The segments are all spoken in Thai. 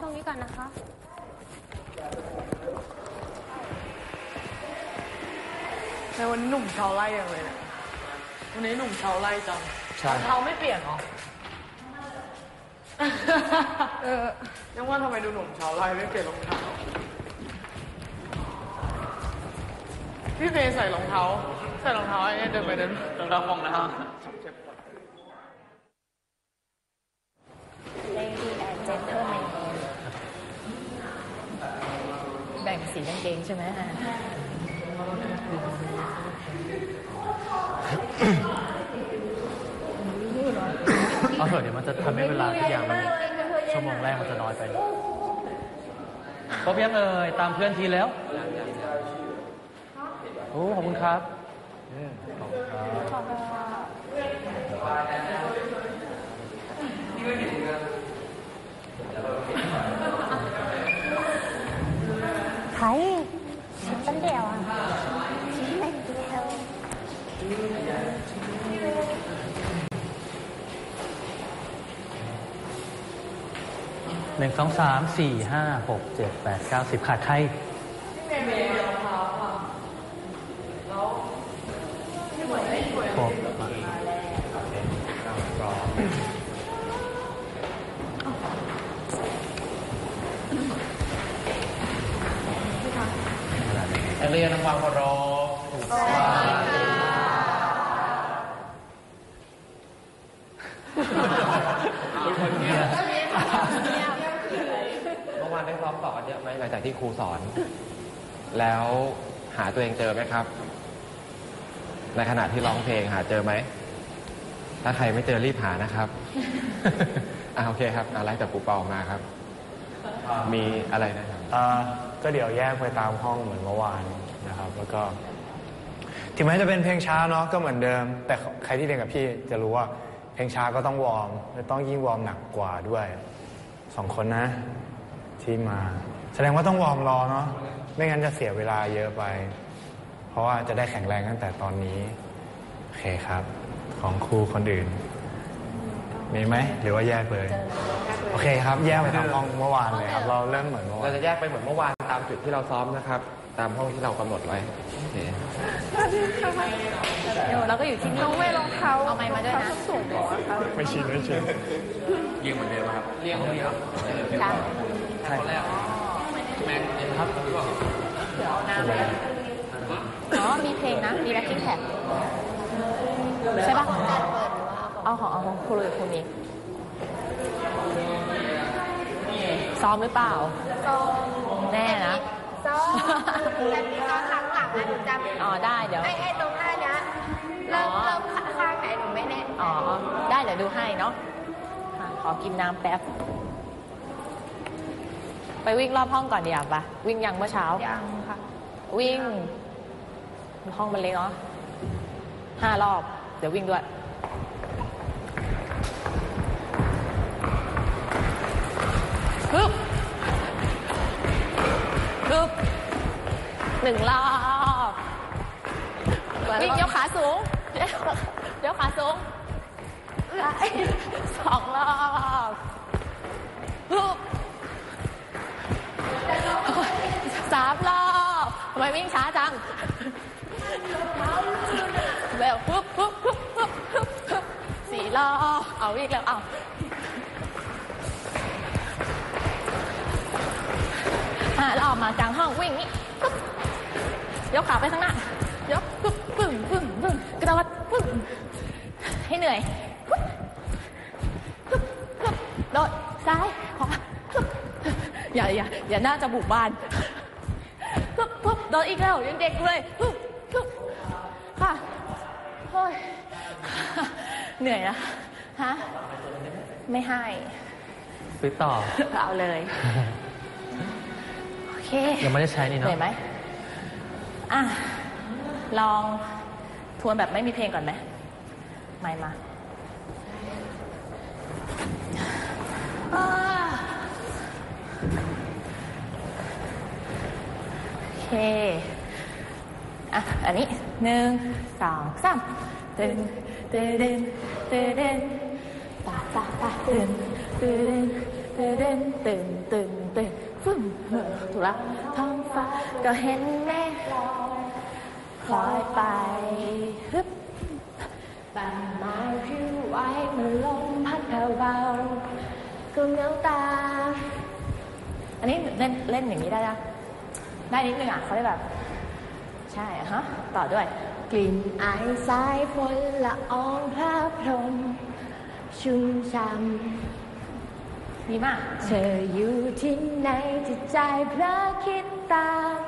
ตรงนี้ก่อนนะคะในวันนี้หนุ่มชาวไร่ยังเลยเนี่ยวันนี้หนุ่มชาวไร่จังใช่รองเท้าไม่เปลี่ยนเหรอ เออยังว่าทำไมดูหนุ่มชาวไร่ไม่เปลี่ยนรองเท้า พี่เฟย์ใส่รองเท้า ใส่รองเท้าไอ้เนี่ยเดินไปเดินรองเท้าฟองนะฮะ แบ่งสีกางเกงใช่ไหมเอาเถอะเดี๋ยวมันจะทำให้เวลาทุกอย่างมันชั่วโมงแรกมันจะน้อยไปครบยังเอ่ยตามเพื่อนทีแล้วโอ้ขอบคุณครับอืมขอบคุณครับ ใครฉันเป็นเดียวอะฉันเป็นเดียวหนึ่งสองสามสี่ห้าหกเจ็ดแปดเก้าสิบขาดใคร พี่เมย์เปลี่ยนรองเท้าค่ะ แล้วพี่เหมยไม่สวย ครบ นักเรียนทำความเคารพเมื่อวานได้ซ้อมต่อกันเยอะไหมหลังจากที่ครูสอน แล้วหาตัวเองเจอไหมครับ ในขณะที่ร้องเพลงหาเจอไหม ถ้าใครไม่เจอรีบหานะครับอ่าโอเคครับอ่าไล่จากปูเปามาครับ มีอะไรนะครับอ่า ก็เดี๋ยวแยกไปตามห้องเหมือนเมื่อวานนะครับ แล้วก็ถึงแม้จะเป็นเพลงช้าเนาะก็เหมือนเดิม แต่ใครที่เรียนกับพี่จะรู้ว่าเพลงช้าก็ต้องวอร์มและต้องยิ่งวอร์มหนักกว่าด้วยสองคนนะ ที่มา แสดงว่าต้องวอร์มรอเนาะไม่งั้นจะเสียเวลาเยอะไป เพราะว่าจะได้แข็งแรงตั้งแต่ตอนนี้โอเคครับ ของครูคนอื่นมีไหมหรือว่าแยกเลย โอเคครับ แยกไปตามห้องเมื่อวานเลยครับ เราเริ่มเหมือนเมื่อวาเรานจะแยกไปเหมือนเมื่อวานตาม จุดที่เราซ้อมนะครับ ตามห้องที่เรากำหนดไว้โอเคเดี๋ยวเราก็อยู่ที่นี่น้องเวรองเท้าเอาไม้มาด้วยนะรองเท้ส้นสูงเหรอคะไม่ชินไม่ชินเรียงเหมือนเดิมครับเรียงตรงนี้ครับจ้ะใช่แม็กครับเดี๋ยวเอาน้ำมาอ๋อมีเพลงนะมีแบ็คกิ้งแท็กใช่ปะเอาของเอาของครูเลยครูนี้ซ้อมหรือเปล่าซ้อม แน่นะซ้อมแต่มีซ้อมหลังหลังๆนะหนูจำอ๋อได้เดี๋ยวไอ้ไอ้ตรงหน้าเนี้ยเริ่มอ๋อเริ่มข้างไหนหนูไม่แน่อ๋อได้เดี๋ยวดูให้เนาะอะขอกินน้ำแป๊บ ไปวิ่งรอบห้องก่อนดีกว่าปะวิ่งยังเมื่อเช้ายังค่ะวิ่ง ห้องมันเล็กเนาะห้ารอบ เดี๋ยววิ่งด้วยฮึบ ฮึบหนึ่งรอบวิ่งยกขาสูงยกขาสูงสองรอบฮึบสามรอบทำไมวิ่งช้าจังเร็วฮึบฮึบฮึบฮึบฮึบฮึบสี่รอบเอาวิ่งแล้วเอา ห้ารอบมากลางห้องวิ่งนี่ปึ๊บยกขาไปข้างหน้ายกปึ๊บปึ้งปึ้งปึ้งกระโดดปึ้งให้เหนื่อยปึ๊บปึ๊บปึ๊บโดดซ้ายขวาปึ๊บอย่าอย่าอย่าน่าจะบุกบ้านปึ๊บปึ๊บโดดอีกแล้วยังเด็กเลยปึ๊บปึ๊บค่ะโอ้ยเหนื่อยนะฮะไม่ให้ ซื้อต่อ เอาเลยโอ เคยังไม่ได้ใช้นี่เหเนาะนื่อยไหมอะ ลองทวนแบบไม่มีเพลงก่อนไหมไม่มาอ่าโอเค อะ อันนี้หนึ่งสองสามตึงตึงตึงตึงตึงตาตาตาตึงตึงตึงตื่นตื่นตื่นตื่น ฟึ่มถูกแล้วท้องฟ้าก็เห็นแม่ลอยไปฮึบบานไม้ผิวไหวเมันลมพัดเบาๆก็เงาตา อันนี้เล่นเล่นอย่างนี้ได้นะได้นิดนึงอะเขาเรียกแบบ ใช่อะฮะต่อด้วย กลิ่นไอสายฝนละอองพระพรหมชุ่มช่ำ ดีมาก เธออยู่ที่ไหนจิตใจเพลอคิดตาม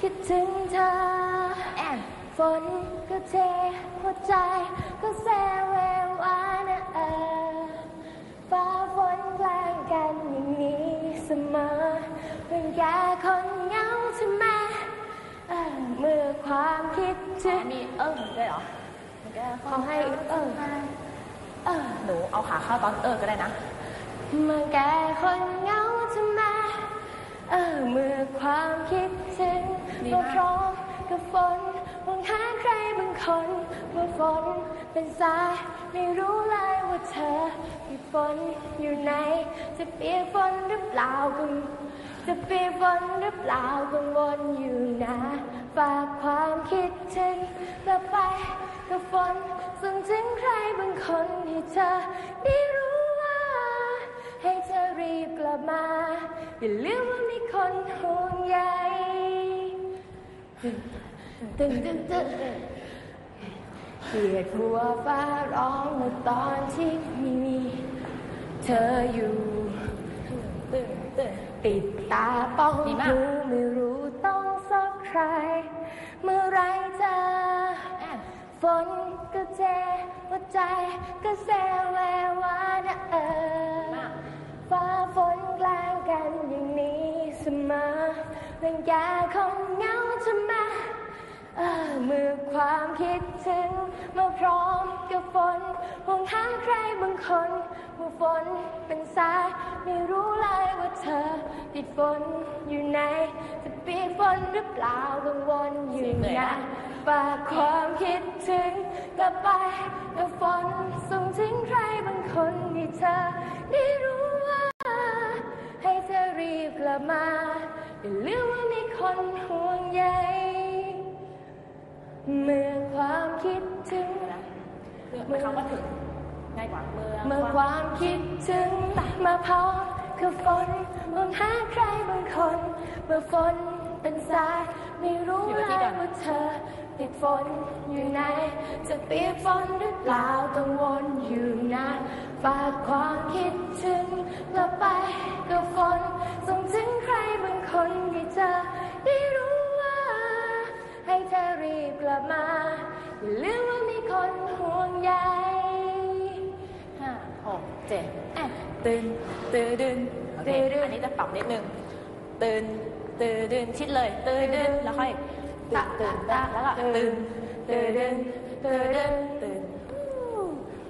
คิดถึงเธอแอนฝนก็เทหัวใจก็แสวววานะเออฟ้าฝนแกล้งกันอย่างนี้เสมอเป็นแก่คนเหงาใช่ไหมเออเมื่อความคิดถึงมีเออได้เหรอเขาให้เออเออหนูเอาขาเข้าตอนเออก็ได้นะ เมื่อแก่คนเหงาใช่ไหมเออเมื่อความคิดถึงก็พร้อมกับฝนมองหาใครบางคนเมื่อฝนเป็นสายไม่รู้เลยว่าเธอมีฝนอยู่ไหนจะเปียกฝนหรือเปล่ากังจะเปียกฝนหรือเปล่ากังวลอยู่นะฝากความคิดถึงกลับไปกับฝนส่งถึงใครบางคนให้เธอได้รู้ว่า ให้เธอรีบกลับมา อย่าลืมว่ามีคนห่วงใยตึงตึงตึงเกลียดหัวฟ้าร้องเมื่อตอนที่มี เธออยู่ตึงตึงปิดตาป้องหูไม่รู้ต้องสักใคร เมื่อไรเธอฝนก็เทหัวใจก็แซวแววานะเออ ฟ้าฝนแกล้งกันอย่างนี้เสมอเรื่องแกคงเหงาใช่ไหมเออเมื่อความคิดถึงมาพร้อมกับฝนห่วงหาใครบางคนเมื่อฝนเป็นสายไม่รู้เลยว่าเธอ ติดฝนอยู่ไหนจะปีฝนหรือเปล่ากังวลอยู่นะฝากความคิดถึงกลับไปกับฝนส่งถึงใครบางคนที่เธอได้ มา อย่าลืมว่ามีคนห่วงใย เมื่อความคิดถึงเมื่อคำว่าถึงง่ายกว่าเมื่อเมื่อความคิดถึงมาพร้อมคือฝนมองหาใครบางคน เมื่อฝนเป็นสายไม่รู้เลยว่าเธอ ติดฝนอยู่ไหน จะเปียกฝนหรือเปล่ากังวลอยู่นะฝากความคิดถึงกลับไปกับฝนส่งถึง กลับมา อย่าลืมว่ามีคนห่วงใยห้าหกเจ็ดแอะตื่นตื่นตื่นโอเคตื่นอันนี้จะปรับนิดนึง ตื่น ตื่นตื่นชิดเลย ตื่นตื่นแล้วค่อยตื่นตื่นตะแล้วก็ตื่น ตื่นตื่นตื่นตื่นตื่น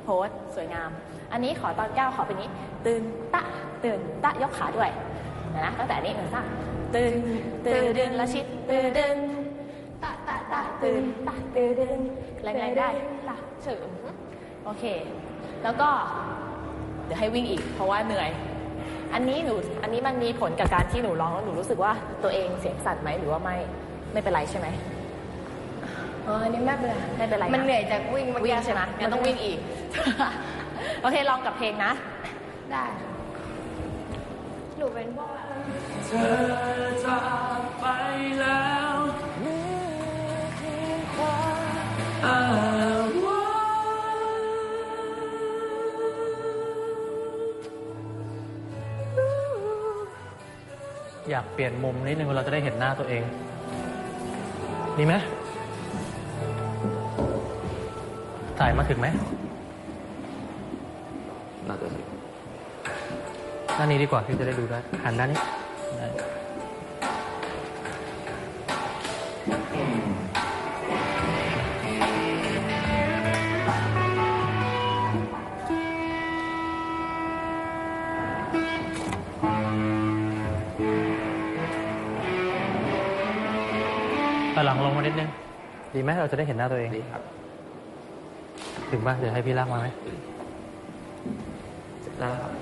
โพสสวยงาม อันนี้ขอตอนก้าวขอเป็นนี้ ตื่นตะ ตื่นตะยกขาด้วยเดี๋ยวนะตั้งแต่อันนี้หนึ่งสามตื่น ตื่นตื่นแล้วชิด ตื่นตื่นตะ ตะตะตื่นตะตื่นตื่นแรงๆได้ตะเฉิมโอเค แล้วก็ เดี๋ยวให้วิ่งอีก เพราะว่าเหนื่อย อันนี้หนู อันนี้มันมีผลกับการที่หนูร้องแล้วหนูรู้สึกว่าตัวเองเสียงสั่นไหมหรือว่าไม่ ไม่เป็นไรใช่ไหมอ๋ออันนี้ไม่เป็นไร ไม่เป็นไร มันเหนื่อยจากวิ่งเมื่อกี้วิ่งใช่ไหมงั้นต้องวิ่งอีก โอเค ลองกับเพลงนะ ได้ หนูเป็นพวกเธอ อยากเปลี่ยนมุมนิดนึงเราจะได้เห็นหน้าตัวเองดีไหมถ่ายมาถึงไหมน่าจะด้านนี้ดีกว่าที่จะได้ดูได้หันด้านนี้ได้ มานิดนึง ดีไหมเราจะได้เห็นหน้าตัวเอง ดีครับ ถึงป่ะเดี๋ยวให้พี่ลากมาไหมได้ครับ